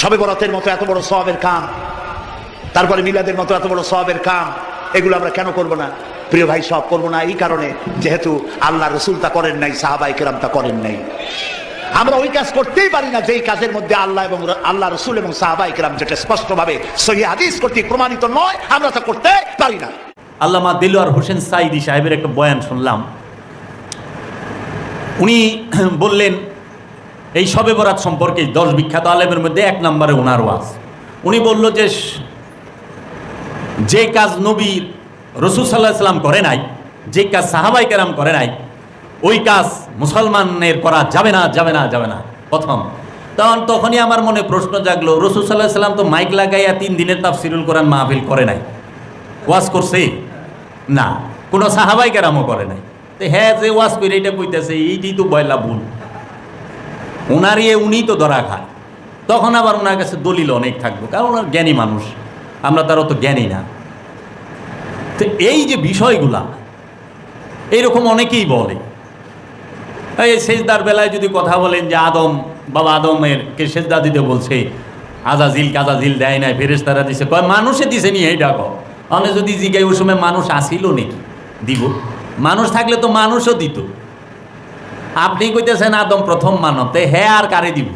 সবে বরাতের মতো এত বড় সবের কাম, তারপরে মিলাদের মতো এত বড় সবের কাম, এগুলো আমরা কেন করব না? প্রিয় ভাই, সব করব না এই কারণে যেহেতু আল্লাহ রসুল তা করেন নাই সাহাবাই কেরাম তা করেন নাই। আমরা ওই কাজ করতেই পারি না যেই কাজের মধ্যে আল্লাহ এবং আল্লাহ রসুল এবং সাহাবাই কেরাম যেটা স্পষ্টভাবে সহি হাদিস কর্তৃক প্রমাণিত নয়, আমরা তা করতে পারি না। আল্লামা দিলওয়ার হোসেন সাইদি সাহেবের একটা বয়ান শুনলাম। উনি বললেন এই সবে বরাত সম্পর্কে দশ বিখ্যাত আলেমের মধ্যে এক নম্বরে ওনার ওয়াজ উনি বলল যে যে কাজ নবীর রসুল সাল্লাহ সাল্লাম করে নাই, যে কাজ সাহাবাই কেরাম করে নাই, ওই কাজ মুসলমানের করা যাবে না যাবে না যাবে না। প্রথম। তখন তখনই আমার মনে প্রশ্ন জাগলো, রসুল সাল্লাহ সাল্লাম তো মাইক লাগাইয়া তিন দিনের তাপ তাফসিরুল কোরআন মাহফিল করে নাই। ওয়াজ করছে? না। কোনো সাহাবাই কেরামও করে নাই। তো হ্যাঁ যে ওয়াজ করে এটা কইতেছে, এইটাই তো বয়লা ভুল। ওনার ইয়ে উনিই তো ধরা খায়। তখন আবার ওনার কাছে দলিল অনেক থাকবে, কারণ ওনার জ্ঞানী মানুষ। আমরা তার অত জ্ঞানী না। তো এই যে বিষয়গুলা এইরকম অনেকেই বলে। এই সেজদার বেলায় যদি কথা বলেন যে আদম, বাবা আদমের কে সেজদা দিতে বলছে, আজাজিল কাজাজিল দেয় নাই ফেরেস্তারা দিছে, কয়, মানুষে দিছে নি, এইটা কো আমি যদি জিগাই ওই সময় মানুষ আসিল নাকি? দিব। মানুষ থাকলে তো মানুষও দিত। আপনি কইতেছেন আদম প্রথম মানব তে হ্যাঁ আর কারে দিব?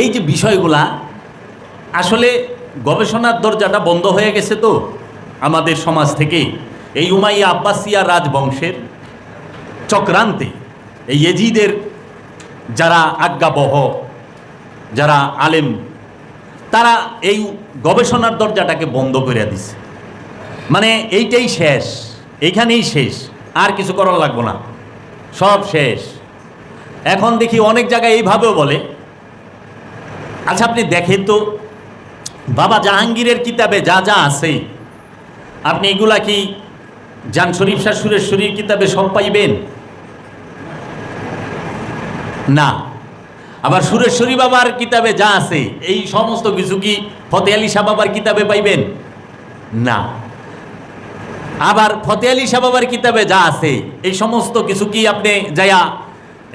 এই যে বিষয়গুলা, আসলে গবেষণার দরজাটা বন্ধ হয়ে গেছে তো আমাদের সমাজ থেকে। এই উমাইয়া আব্বাসিয়া রাজবংশের চক্রান্তে এই এজিদের যারা আজ্ঞাবহ, যারা আলেম, তারা এই গবেষণার দরজাটাকে বন্ধ করে দিছে। মানে এইটাই শেষ, এইখানেই শেষ। আর কিছু করার লাগবো না। সব শেষ। এখন দেখি অনেক জায়গায় এইভাবেও বলে। আচ্ছা আপনি দেখেন তো, বাবা জাহাঙ্গীরের কিতাবে যা যা আছে, আপনি এগুলা কি জান শরীফ শাহ সুরেশ্বরীর কিতাবে সব পাইবেন? না। আবার সুরেশ্বরী বাবার কিতাবে যা আছে, এই সমস্ত কিছু কি ফতে আলী শাহ বাবার কিতাবে পাইবেন? না। আবার ফতে আলী শাহ বাবার কিতাবে যা আছে, এই সমস্ত কিছু কি আপনি যায়া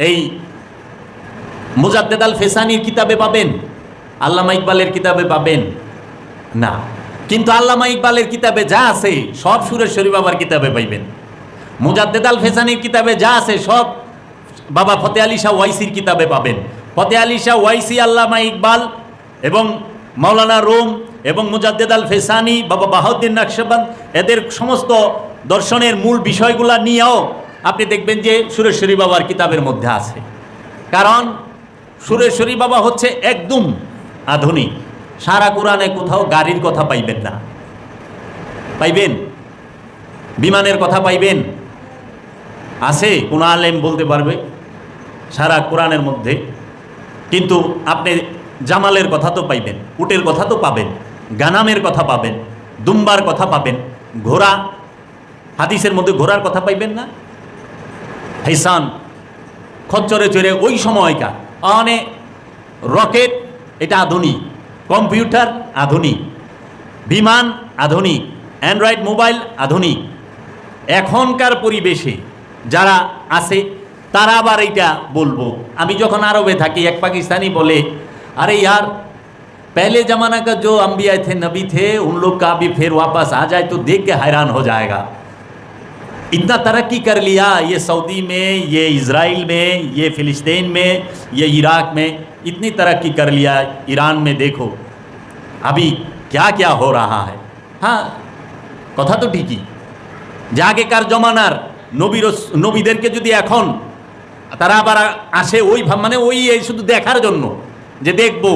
এই মুজাদ্দেদ আল ফেসানির কিতাবে পাবেন? আল্লামা ইকবালের কিতাবে পাবেন? না। কিন্তু আল্লামা ইকবালের কিতাবে যা আছে, সব সুরেশ্বরী বাবার কিতাবে পাইবেন। মুজাদ্দেদ আল ফেসানির কিতাবে যা আছে, সব বাবা ফতে আলী শাহ ওয়াইসির কিতাবে পাবেন। ফতে আলী শাহ ওয়াইসি, আল্লামা ইকবাল এবং মাওলানা রোম এবং মুজাদ্দেদ আল ফেসানি বাবা বাহাউদ্দিন নকশবন্দ, এদের সমস্ত দর্শনের মূল বিষয়গুলা নিয়েও আপনি দেখবেন যে সুরেশ্বরী বাবার কিতাবের মধ্যে আছে। কারণ সুরেশ্বরী বাবা হচ্ছে একদম আধুনিক। সারা কোরআনে কোথাও গাড়ির কথা পাইবেন না। পাইবেন? বিমানের কথা পাইবেন? আছে? কোন আলেম বলতে পারবে সারা কোরআনের মধ্যে। কিন্তু আপনি জামালের কথা তো পাইবেন, উটের কথা তো পাবেন। গানামের কথা পাবেন, দুম্বার কথা পাবেন, ঘোড়া, হাদিসের মধ্যে ঘোড়ার কথা পাইবেন না? হাইসান, খচ্চরে চড়ে ওই সময়কার অনে রকেট, এটা আধুনিক, কম্পিউটার আধুনিক, বিমান আধুনিক, অ্যান্ড্রয়েড মোবাইল আধুনিক। এখনকার পরিবেশে যারা আছে, তারা আবার এইটা বলব। আমি যখন আরবে থাকি, এক পাকিস্তানি বলে, আরে ইয়ার पहले जमाना का जो अम्बिया थे नबी थे उन लोग का भी फिर वापस आ जाए तो देख के हैरान हो जाएगा इतना तरक्की कर लिया ये सऊदी में ये इसराइल में ये फ़िलिस्तीन में ये इराक में इतनी तरक्की कर लिया ईरान में देखो अभी क्या क्या हो रहा है हाँ কথা তো ঠিকই যে আগেকার জমানার নবীর নবীদেরকে যদি এখন তারা আবার আসে ওই ভাব- মানে ওই এই শুধু দেখার জন্য যে দেখবো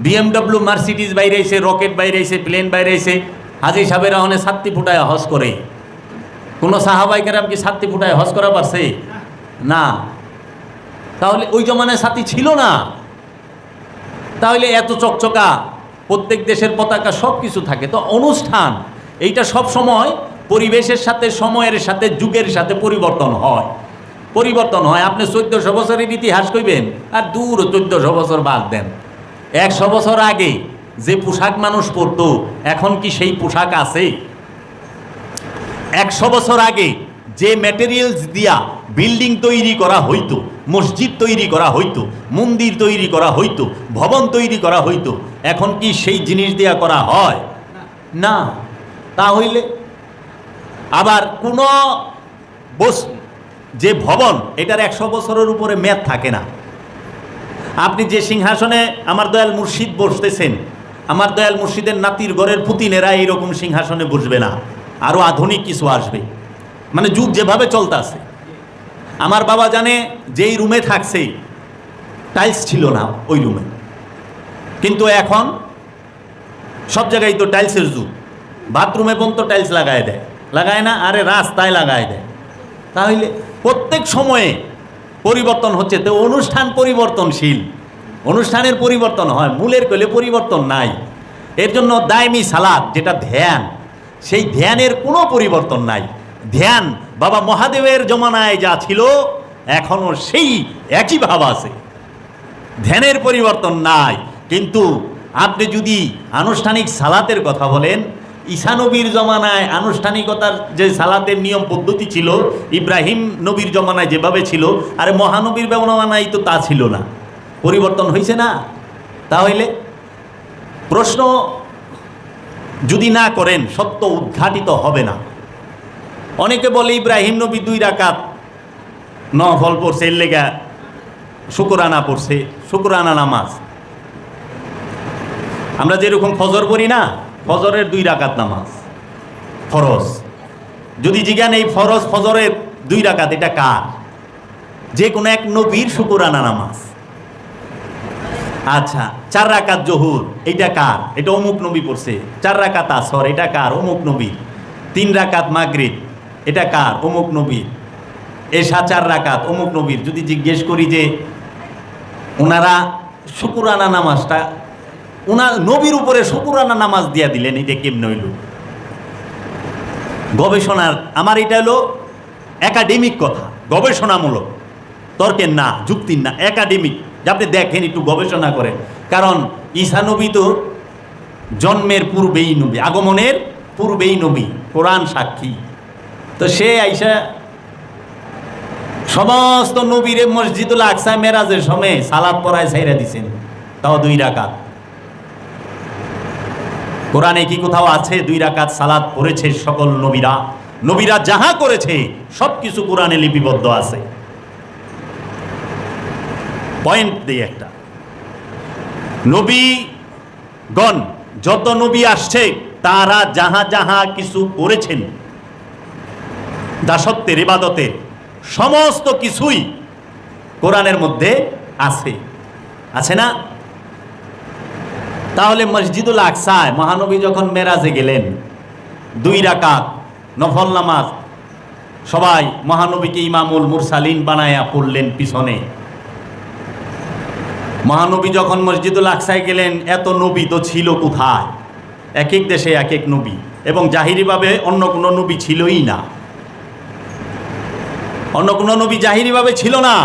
বিএমডব্লিউ মার্সিডিজ বাইরে এসে রকেট বাইরে এসে প্লেন বাইরে এসে হাজি সাহেবেরা অনেক সাতটি ফুটায় হজ করে। কোনো সাহাবাইকেরাম কি সাতটি ফুটায় হজ করা পারছে? না। তাহলে ওই জমানায় সাথী ছিল না। তাহলে এত চকচকা, প্রত্যেক দেশের পতাকা সব কিছু থাকে। তো অনুষ্ঠান, এইটা সব সময় পরিবেশের সাথে, সময়ের সাথে, যুগের সাথে পরিবর্তন হয়। পরিবর্তন হয়। আপনি চোদ্দশো বছরের ইতিহাস কইবেন, আর দূর চোদ্দশো বছর বাদ দেন। একশো বছর আগে যে পোশাক মানুষ পরতো, এখন কি সেই পোশাক আছে? একশো বছর আগে যে ম্যাটেরিয়ালস দিয়া বিল্ডিং তৈরি করা হইতো, মসজিদ তৈরি করা হইতো, মন্দির তৈরি করা হইতো, ভবন তৈরি করা হইতো, এখন কি সেই জিনিস দেয়া করা হয়? না। তা হইলে আবার কোন বস, যে ভবন, এটার একশো বছরের উপরে মেয়াদ থাকে না। আপনি যে সিংহাসনে আমার দয়াল মুর্শিদ বসতেছেন, আমার দয়াল মুর্শিদের নাতির ঘরের পুতিনেরা এইরকম সিংহাসনে বসবে না। আরও আধুনিক কিছু আসবে। মানে যুগ যেভাবে চলতেছে আমার বাবা জানে যেই রুমে থাকছে, টাইলস ছিল না ওই রুমে। কিন্তু এখন সব জায়গায় তো টাইলসের যুগ। বাথরুমে পর্যন্ত টাইলস লাগায় দেয়। লাগায় না? আরে রাস্তায় লাগায় দেয়। তাহলে প্রত্যেক সময়ে পরিবর্তন হচ্ছে, তো অনুষ্ঠান পরিবর্তনশীল। অনুষ্ঠানের পরিবর্তন হয়, মূলের কলে পরিবর্তন নাই। এর জন্য দায়মি সালাদ, যেটা ধ্যান, সেই ধ্যানের কোনো পরিবর্তন নাই। ধ্যান, বাবা মহাদেবের জমানায় যা ছিল এখনও সেই একই ভাব আছে। ধ্যানের পরিবর্তন নাই, কিন্তু আপনি যদি আনুষ্ঠানিক সালাতের কথা বলেন ঈশানবীর জমানায় আনুষ্ঠানিকতার যে সালাতের নিয়ম পদ্ধতি ছিল, ইব্রাহিম নবীর জমানায় যেভাবে ছিল, আরে মহানবীর জমানায় তো তা ছিল না। পরিবর্তন হয়েছে না? তাহলে প্রশ্ন যদি না করেন, সত্য উদ্ঘাটিত হবে না। অনেকে বলে ইব্রাহিম নবী দুই রাকাত নফল পড়ছে, এর লেগা শুকুরানা পড়ছে, শুকুরানা নামাজ। আমরা যেরকম ফজর করি না ফজরের দুই রাকাত নামাজ। ফরজ। যদি জিজ্ঞান এই ফরজ ফজরের দুই রাকাত, এটা কার? যে কোনো এক নবীর শুকুরানা নামাজ। আচ্ছা চার রাকাত জহুর, এটা কার? এটা অমুক নবী পড়ছে। চার রাকাত আসর, এটা কার? অমুক নবী। তিন রাকাত মাগরিব, এটা কার? অমুক নবীর এসা চার রাকাত, অমুক নবীর। যদি জিজ্ঞেস করি যে, ওনারা শুকুরানা নামাজটা ওনার নবীর উপরে শুকুরানা নামাজ দিয়া দিলেন, এটা কেমন হইল? গবেষণার, আমার এটা হলো একাডেমিক কথা, গবেষণামূলক। তর্কের না, যুক্তির না একাডেমিক আপনি দেখেন, একটু গবেষণা করেন। কারণ ঈশা নবী তো জন্মের পূর্বেই নবী, আগমনের পূর্বেই নবী, কোরআন সাক্ষী। তো সে আইসা সমস্ত নবীরে মসজিদুল আকসা মেরাজের সময় সালাদ পড়ায় ছাইরা দিছেন, তাও দুই রাকাত। কোরআনে কি কোথাও আছে? দুই রাকাত সালাদ পড়েছে সকল নবীরা। নবীরা যাহা করেছে সব কিছু কোরআনে লিপিবদ্ধ আছে। পয়েন্ট দিই একটা। নবীগণ, যত নবী আসছে, তারা যাহা যাহা কিছু করেছেন, দাসত্বের, ইবাদতের, সমস্ত কিছুই কোরআনের মধ্যে আছে। আছে না? তাহলে মসজিদুল আকসায় মহানবী যখন মেরাজে গেলেন, দুই রাকাত নফল নামাজ, সবাই মহানবীকে ইমামুল মুরসালিন বানায়া পড়লেন পিছনে। মহানবী যখন মসজিদুল আকসায় গেলেন, এত নবী তো ছিল কোথায়? এক এক দেশে এক এক নবী, এবং জাহিরিভাবে অন্য কোনো নবী ছিলই না। অন্য কোনো নবী জাহিরিভাবে ছিল না।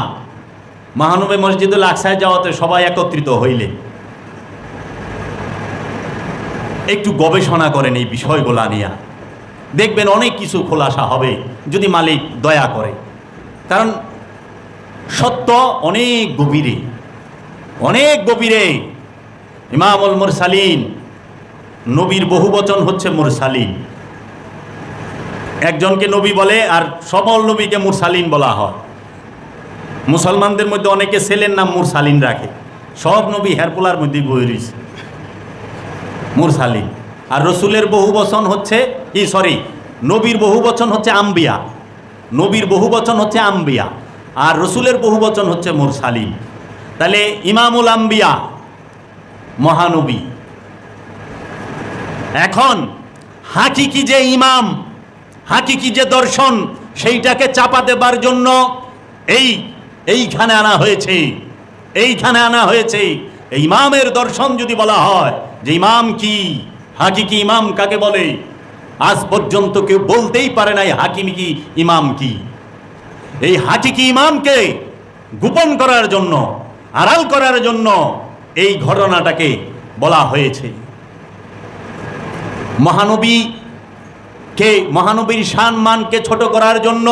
মহানবী মসজিদুল আকসায় যাওয়াতে সবাই একত্রিত হইলেন। একটু গবেষণা করেন এই বিষয়গুলা নিয়ে। দেখবেন অনেক কিছু খোলাসা হবে যদি মালিক দয়া করে। কারণ সত্য অনেক গভীরে অনেক গভীরে। ইমামুল মুরসালিন, নবীর বহু বচন হচ্ছে মুরসালিন। একজনকে নবী বলে আর সকল নবীকে মুরসালিন বলা হয়। মুসলমানদের মধ্যে অনেকে ছেলের নাম মুরসালিন রাখে। সব নবী হেরপোলার মধ্যে বই রয়েছে। মুরসালিন। আর রসুলের বহু বচন হচ্ছে ই, সরি, নবীর বহু বচন হচ্ছে আম্বিয়া। নবীর বহু বচন হচ্ছে আম্বিয়া। আর রসুলের বহু বচন হচ্ছে মুরসালিন। তাহলে ইমামুল আম্বিয়া, মহানবী। এখন হাকিকি যে ইমাম, হাকিকি যে দর্শন, সেইটাকে চাপা দেবার জন্য এই, এইখানে আনা হয়েছে। এইখানে আনা হয়েছে। ইমামের দর্শন যদি বলা হয় যে ইমাম কি, হাকিকি ইমাম কাকে বলে? আজ পর্যন্ত কেউ বলতেই পারে নাই হাকিমি কি, ইমাম কি। এই হাকিকি ইমামকে গোপন করার জন্য, আড়াল করার জন্য এই ঘটনাটাকে বলা হয়েছে। মহানবী কে, মহানবীর শান মানকে ছোট করার জন্য,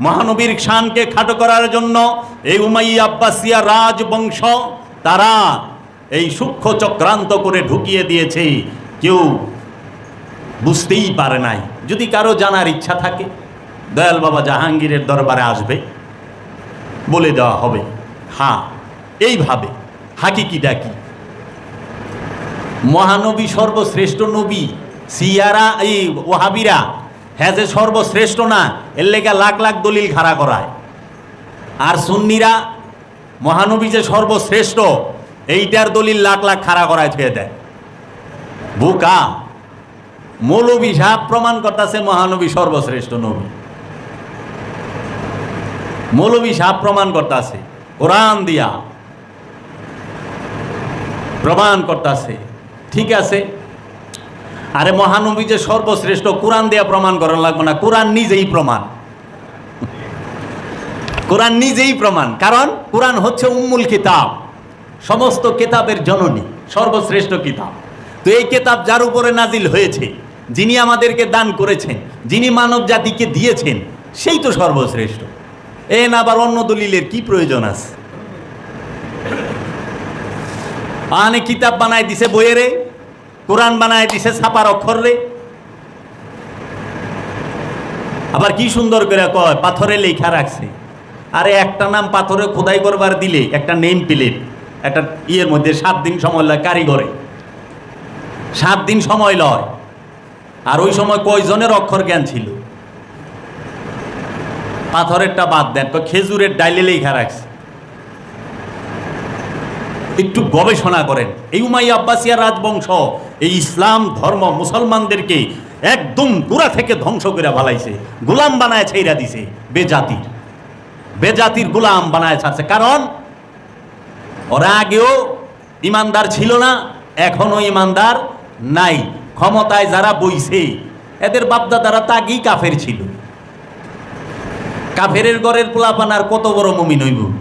মহানবীর শানকে খাটো করার জন্য, এই উমাই আব্বাসিয়া রাজবংশ, তারা এই সূক্ষ্ম চক্রান্ত করে ঢুকিয়ে দিয়েছে, কেউ বুঝতেই পারে নাই। যদি কারও জানার ইচ্ছা থাকে, দয়াল বাবা জাহাঙ্গীরের দরবারে আসবে, বলে দেওয়া হবে। হ্যাঁ এইভাবে। হাকিকিটা কি? মহানবী সর্বশ্রেষ্ঠ নবী, সিয়ারা, এই ওহাবিরা হ্যাঁ যে সর্বশ্রেষ্ঠ না, এর লেগে লাখ লাখ দলিল খাড়া করায়। আর সুন্নিরা, মহানবী যে সর্বশ্রেষ্ঠ এইটার দলিল লাখ লাখ খাড়া করায় ছুঁয়ে দেয়। বোকা। মৌলবী সাহেব প্রমাণ করতেছে মহানবী সর্বশ্রেষ্ঠ নবী। মৌলবী সাহেব প্রমাণ করতেছে, কোরআন দিয়া প্রমাণ করতেছে, ঠিক আছে? আরে মহানবী যে সর্বশ্রেষ্ঠ, কোরআন দিয়া প্রমাণ করার লাগবে না, কোরআন নিজেই প্রমাণ। কোরআন নিজেই প্রমাণ, কারণ কোরআন হচ্ছে উম্মুল কিতাব। সমস্ত কেতাবের জননী, সর্বশ্রেষ্ঠ কিতাব। তো এই কেতাব যার উপরে নাজিল হয়েছে, যিনি আমাদেরকে দান করেছেন, যিনি মানব জাতিকে দিয়েছেন, সেই তো সর্বশ্রেষ্ঠ। এন আবার অন্য দলিলের কি প্রয়োজন আছে? আনে কিতাব বানায় দিছে বইয়েরে কোরআন বানায় দিছে ছাপার অক্ষর রে। আবার কি সুন্দর করে কয়, পাথরে লেখা রাখছে। আরে একটা নাম পাথরে খোদাই করবার দিলে একটা নেম প্লেট। একটা ইয়ের মধ্যে সাত দিন সময় লয় কারিগরে। সাত দিন সময় লয়। আর ওই সময় কয়জনের অক্ষর জ্ঞান ছিল? পাথরেরটা বাদ দেন তো খেজুরের ডাইলে লেখা রাখছে। একটু গবেষণা করেন। এই উমাই আব্বাসিয়া রাজবংশ, এই ইসলাম ধর্ম মুসলমানদেরকে একদম পুরা থেকে ধ্বংস করে ভালাইছে গোলাম বানায় ছেইরা দিছে, বেজাতির। বেজাতির গোলাম বানায় ছাড়ছে। কারণ ওরা আগেও ইমানদার ছিল না এখনও ইমানদার নাই, ক্ষমতায় যারা বইছে, এদের বাপদা বাপদাদারা তাগি কাফের ছিল। কাফেরের ঘরের পোলাপান আর কত বড় মমিন হইব?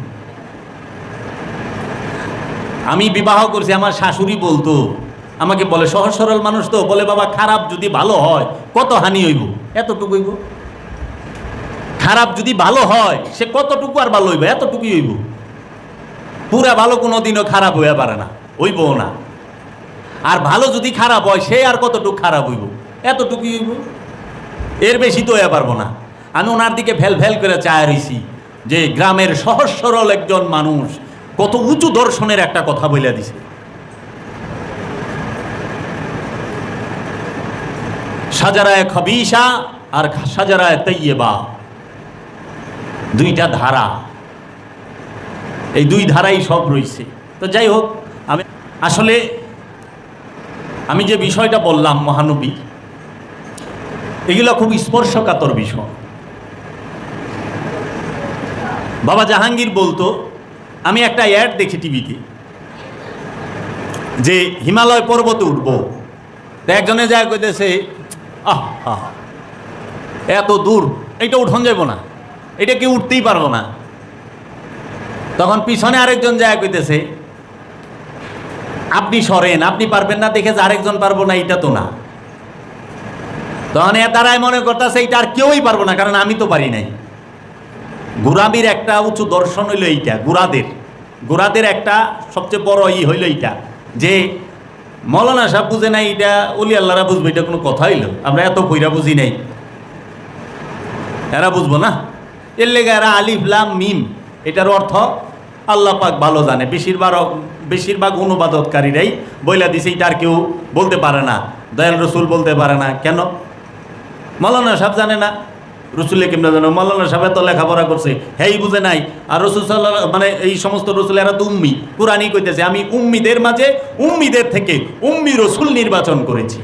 আমি বিবাহ করছি, আমার শাশুড়ি বলতো, আমাকে বলে, সহজ সরল মানুষ তো। বলে, বাবা, খারাপ যদি ভালো হয়, কত হানি হইব? এতটুকু হইব? খারাপ যদি ভালো হয়, সে কতটুকু আর ভালো হইব? এতটুকুই হইব। পুরা ভালো কোনো দিনও খারাপ হইয়া পারে না, হইব না। আর ভালো যদি খারাপ হয়, সে আর কতটুকু খারাপ হইব? এতটুকুই হইব? এর বেশি তো হইয়া পারব না। আমি ওনার দিকে ভেল ভেল করে চায় রইছি যে গ্রামের সহজ সরল একজন মানুষ কত উঁচু দর্শনের একটা কথা বলে দিছে। সাজারায় খবিসা আর সাজারায় তৈয়বা। দুইটা ধারা। এই দুই ধারাই সব রয়েছে। তো যাই হোক, আমি আসলে আমি যে বিষয়টা বললাম মহানবী, এগুলো খুব স্পর্শকাতর বিষয়। বাবা জাহাঙ্গীর বলতো, আমি একটা অ্যাড দেখি টিভিতে, যে হিমালয় পর্বতে উঠবো। তো একজনে যায় কইতেছে, আহ এত দূর এটা উঠন যাব না এটা কেউ উঠতেই পারব না। তখন পিছনে আরেকজন যায় কইতেছে, আপনি সরেন, আপনি পারবেন না, দেখে যে আরেকজন পারব না এটা তো না। তখন তারাই মনে করতেছে এটা আর কেউই পারব না, কারণ আমি তো পারি নাই। গুরাবির একটা উঁচু দর্শন হইল এইটা গুরাদের গুরাদের একটা সবচেয়ে বড় ই হইল এইটা, যে মৌলানা সাহেব বুঝে নাই এটা অলি আল্লাহরা বুঝবে, এটা কোনো কথা হইল আমরা এত কইরা বুঝি নাই। এরা বুঝব না। এর লেগে এরা আলিফ, লাম, মিম, এটার অর্থ আল্লাহ পাক ভালো জানে। বেশিরভাগ বেশিরভাগ অনুবাদকারীরাই বইলা দিছে এটা আর কেউ বলতে পারে না। দয়াল রসুল বলতে পারে না। কেন? মৌলানা সাহেব জানে না। রসুলের কেমন জানো? মৌলানা সাহেব তো লেখাপড়া করছে, হেই বুঝে নাই। আর রসুল সাল্লাহ মানে এই সমস্ত রসুল, এরা তো উম্মি। কোরআনই কইতেছে, আমি উম্মিদের মাঝে উম্মিদের থেকে উম্মি রসুল নির্বাচন করেছি।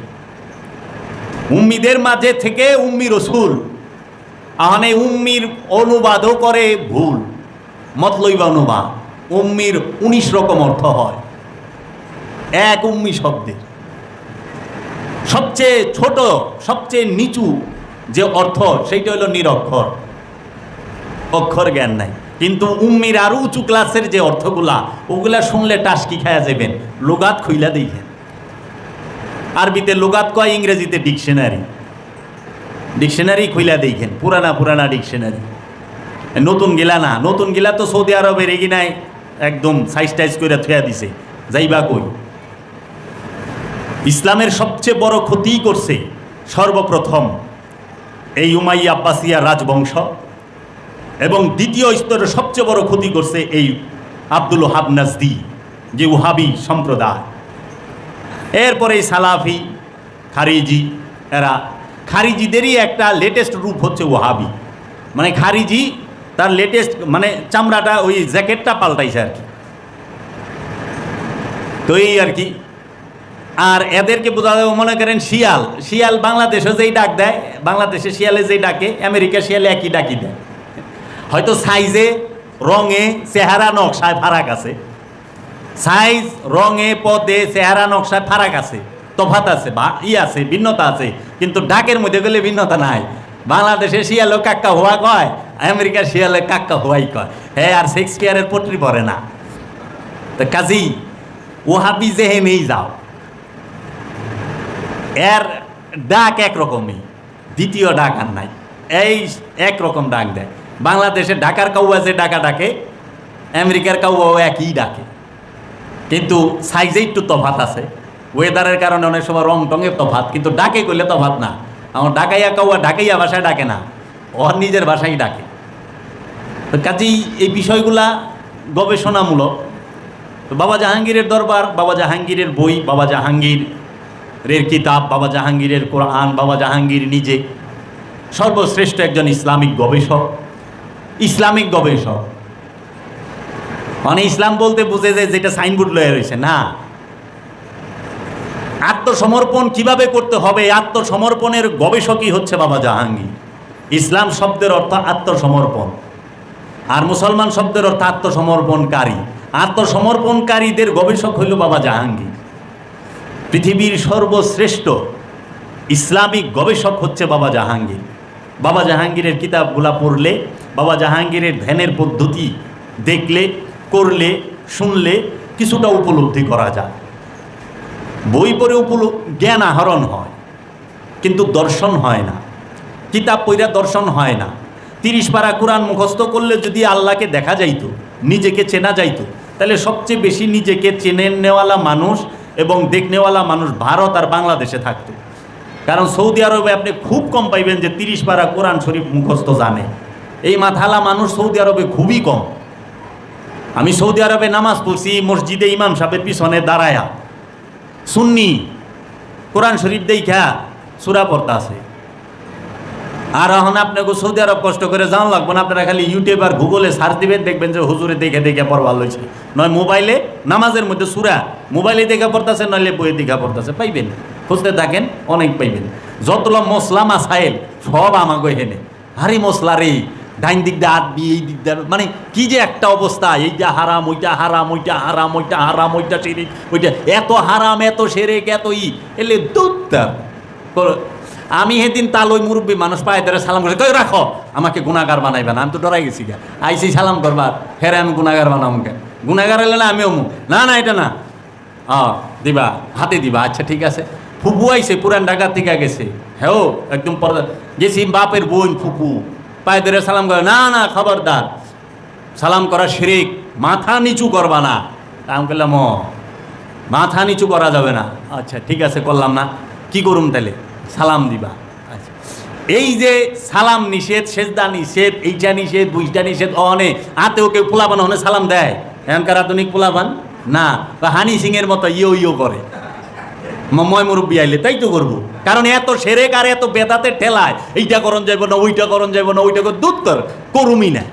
উম্মিদের মাঝে থেকে উম্মি রসুল। আহানে উম্মির অনুবাদও করে ভুল। মতলইবা অনুবাদ উম্মির উনিশ রকম অর্থ হয়। এক উম্মি শব্দের সবচেয়ে ছোট, সবচেয়ে নিচু যে অর্থ, সেইটা হলো নিরক্ষর। অক্ষর জ্ঞান নাই। কিন্তু উম্মির আরও উঁচু ক্লাসের যে অর্থগুলা, ওগুলা শুনলে টাসকি খায়া যাবেন লোগাত খুইলা দেখেন আরবিতে লোগাত কয়, ইংরেজিতে ডিকশনারি। ডিকশনারি খুইলা দেখেন পুরানা পুরানা ডিকশনারি। নতুন গিলা না, নতুন গিলা তো সৌদি আরবের এগিনায় একদম সাইজ টাইজ করে থুয়া দিছে। যাইবা কই? ইসলামের সবচেয়ে বড় ক্ষতি করছে সর্বপ্রথম এই উমাই আব্বাসিয়া রাজবংশ এবং দ্বিতীয় স্তরে সবচেয়ে বড় ক্ষতি করছে এই আব্দুল হাব নাজদি, যে ওহাবি সম্প্রদায়। এরপরে সালাফি, খারিজি, এরা, খারিজিদেরই একটা লেটেস্ট রূপ হচ্ছে ওহাবি। মানে খারিজি তার লেটেস্ট মানে চামড়াটা ওই জ্যাকেটটা পাল্টাইছে আর কি। তো এই আর কি। আর এদেরকে বোঝা যাবে মনে করেন শিয়াল। শিয়াল বাংলাদেশে যেই ডাক দেয়, বাংলাদেশে শিয়ালে যেই ডাকে, আমেরিকা শিয়ালে একই ডাকি দেয়। হয়তো সাইজে, রঙে চেহারা নকশায় ফারাক আছে। সাইজ, রঙে, পদে চেহারা নকশায় ফারাক আছে। তফাত আছে, বা ই আছে, ভিন্নতা আছে। কিন্তু ডাকের মধ্যে গেলে ভিন্নতা নাই। বাংলাদেশে শিয়ালে কাক্কা হওয়া কয় আমেরিকার শিয়ালে কাক্কা হওয়াই কয় হ্যাঁ আর শেক্সপিয়ারের পটরি পড়ে না। তো কাজী, ওহাবি নেই যাও। এর ডাক একরকমই, দ্বিতীয় ডাক আর নাই। এই একরকম ডাক দেয়। বাংলাদেশে ঢাকার কাউয়া যে ডাকা ডাকে, আমেরিকার কাউয়াও একই ডাকে। কিন্তু সাইজে একটু তফাত আছে। ওয়েদারের কারণে অনেক সময় রং টঙে তফাত, কিন্তু ডাকে করলে তফাত না। আমার ডাকাইয়া কাউয়া ডাকাইয়া ভাষায় ডাকে না। ওর নিজের ভাষাই ডাকে। কাজেই এই বিষয়গুলা গবেষণামূলক। তো বাবা জাহাঙ্গীরের দরবার, বাবা জাহাঙ্গীরের বই, বাবা জাহাঙ্গীর রের কিতাব, বাবা জাহাঙ্গীরের কোরআন, বাবা জাহাঙ্গীর নিজে। সর্বশ্রেষ্ঠ একজন ইসলামিক গবেষক। ইসলামিক গবেষক। মানে ইসলাম বলতে বুঝে যে যেটা সাইনবোর্ড লয়ে রয়েছে। না। আত্মসমর্পণ কীভাবে করতে হবে? আত্মসমর্পণের গবেষকই হচ্ছে বাবা জাহাঙ্গীর। ইসলাম শব্দের অর্থ আত্মসমর্পণ। আর মুসলমান শব্দের অর্থ আত্মসমর্পণকারী। আত্মসমর্পণকারীদের গবেষক হইল বাবা জাহাঙ্গীর। পৃথিবীর সর্বশ্রেষ্ঠ ইসলামিক গবেষক হচ্ছে বাবা জাহাঙ্গীর। বাবা জাহাঙ্গীরের কিতাবগুলা পড়লে, বাবা জাহাঙ্গীরের ধ্যানের পদ্ধতি দেখলে, করলে, শুনলে কিছুটা উপলব্ধি করা যায়। বই পড়ে উপল জ্ঞান আহরণ হয়, কিন্তু দর্শন হয় না। কিতাব পইরা দর্শন হয় না। তিরিশ পারা কোরআন মুখস্থ করলে যদি আল্লাহকে দেখা যাইতো, নিজেকে চেনা যাইতো, তাহলে সবচেয়ে বেশি নিজেকে চেনে নেওয়ালা মানুষ এবং দেখনেওয়ালা মানুষ ভারত আর বাংলাদেশে থাকতো। কারণ সৌদি আরবে আপনি খুব কম পাইবেন যে তিরিশ পারা কোরআন শরীফ মুখস্থ জানে। এই মাথালা মানুষ সৌদি আরবে খুবই কম। আমি সৌদি আরবে নামাজ পড়ছি, মসজিদে ইমাম সাহেবের পিছনে দাঁড়ায়া। সুন্নি, কোরআন শরীফ দেখা সুরা পড়তা আছে আর এখন আপনাকে সৌদি আরব কষ্ট করে জান লাগবো না, আপনারা খালি ইউটিউব আর গুগলে সার্চ দিবেন, দেখবেন যে হুজুরে দেখে দেখে পড়বার লইছে নয় মোবাইলে নামাজের মধ্যে সুরা, মোবাইলে দেখা পড়তেছে নইলে বইয়ে দেখা পড়তেছে পাইবেন। খুঁজতে থাকেন, অনেক পাইবেন। যতগুলো মশলা মাসাইল, সব আমাকে হেনে হারি মশলা রে, ডাইন দিক দিয়ে আট দিয়ে, এই দিক দিয়ে মানে কি যে একটা অবস্থা এইটা হারাম, ওইটা হারাম ওইটা হারাম ওইটা হারাম, ওইটা সেরেক ওইটা এত হারাম, এত সেরেক, এত ই, এলে দুধটা। আমি সেদিন তাল ওই মুরব্বী মানুষ পায়ে ধরে সালাম করে কই রাখো? আমাকে গুণাগার বানাইবে না, আমি তো ডরাই গেছি গা। আইসি সালাম করবার, ফেরে আমি গুণাগার বানাবো কে? গুণাগার এলে না আমি মুখ না না, এটা না। অ দিবা, হাতে দিবা আচ্ছা ঠিক আছে। ফুপু আইছে, পুরান ঢাকা থেকে গেছে। হ্যাঁ একদম গেছি বাপের বোন ফুপু। পায়ে ধরে সালাম করে, না না, খবরদার। সালাম করা শিরিক, মাথা নিচু করবা না। আমি করলাম মাথা নিচু করা যাবে না। আচ্ছা ঠিক আছে, করলাম না। কি করুম তাহলে সালাম দিবা। আচ্ছা। এই যে সালাম নিষেধ, সেজদা নিষেধ, এইটা নিষেধ বুইটা নিষেধ অনে আতেও কেউ পোলাপান হনে সালাম দেয়? এখনকার আধুনিক পোলাপান না। বা হানি সিং এর মতো ইয়ো ইয়ো করে। ময় মুরব্বী আইলে তাই তো করব। কারণ এত সেরেক আর এত বেদাতে ঠেলায়, এইটা করণ যাইব না, ওইটা করণ যাইব না, ওইটা কর দুত্তর করুমি না।